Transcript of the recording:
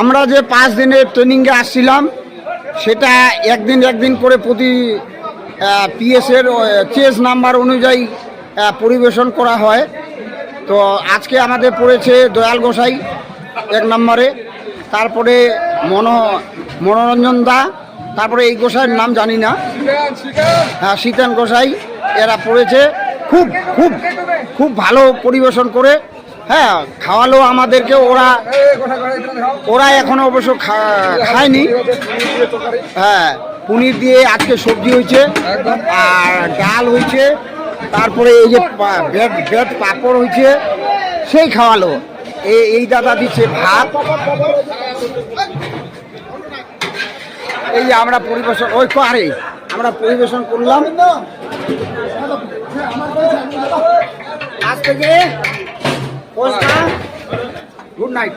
আমরা যে পাঁচ দিনের ট্রেনিংয়ে আসছিলাম, সেটা একদিন একদিন করে প্রতি পিএসের চেস নাম্বার অনুযায়ী পরিবেশন করা হয়। তো আজকে আমাদের পড়েছে দয়াল গোসাই এক নম্বরে, তারপরে মন, মনোরঞ্জন দা, তারপরে এই গোসাইয়ের নাম জানি না। হ্যাঁ শীতান গোসাই, এরা পড়েছে। খুব খুব খুব ভালো পরিবেশন করে হ্যাঁ খাওয়ালো আমাদেরকে ওরা ওরা এখনও অবশ্য খায়নি। হ্যাঁ পনির দিয়ে আজকে সবজি হয়েছে, আর ডাল হয়েছে, তারপরে এই যে ব্রেড ব্রেড পাঁপড় হয়েছে, সেই খাওয়ালো। এই দাদা দিচ্ছে ভাত। এই যে আমরা পরিবেশন ওই পারে আমরা পরিবেশন করলাম। আজ থেকে Good night.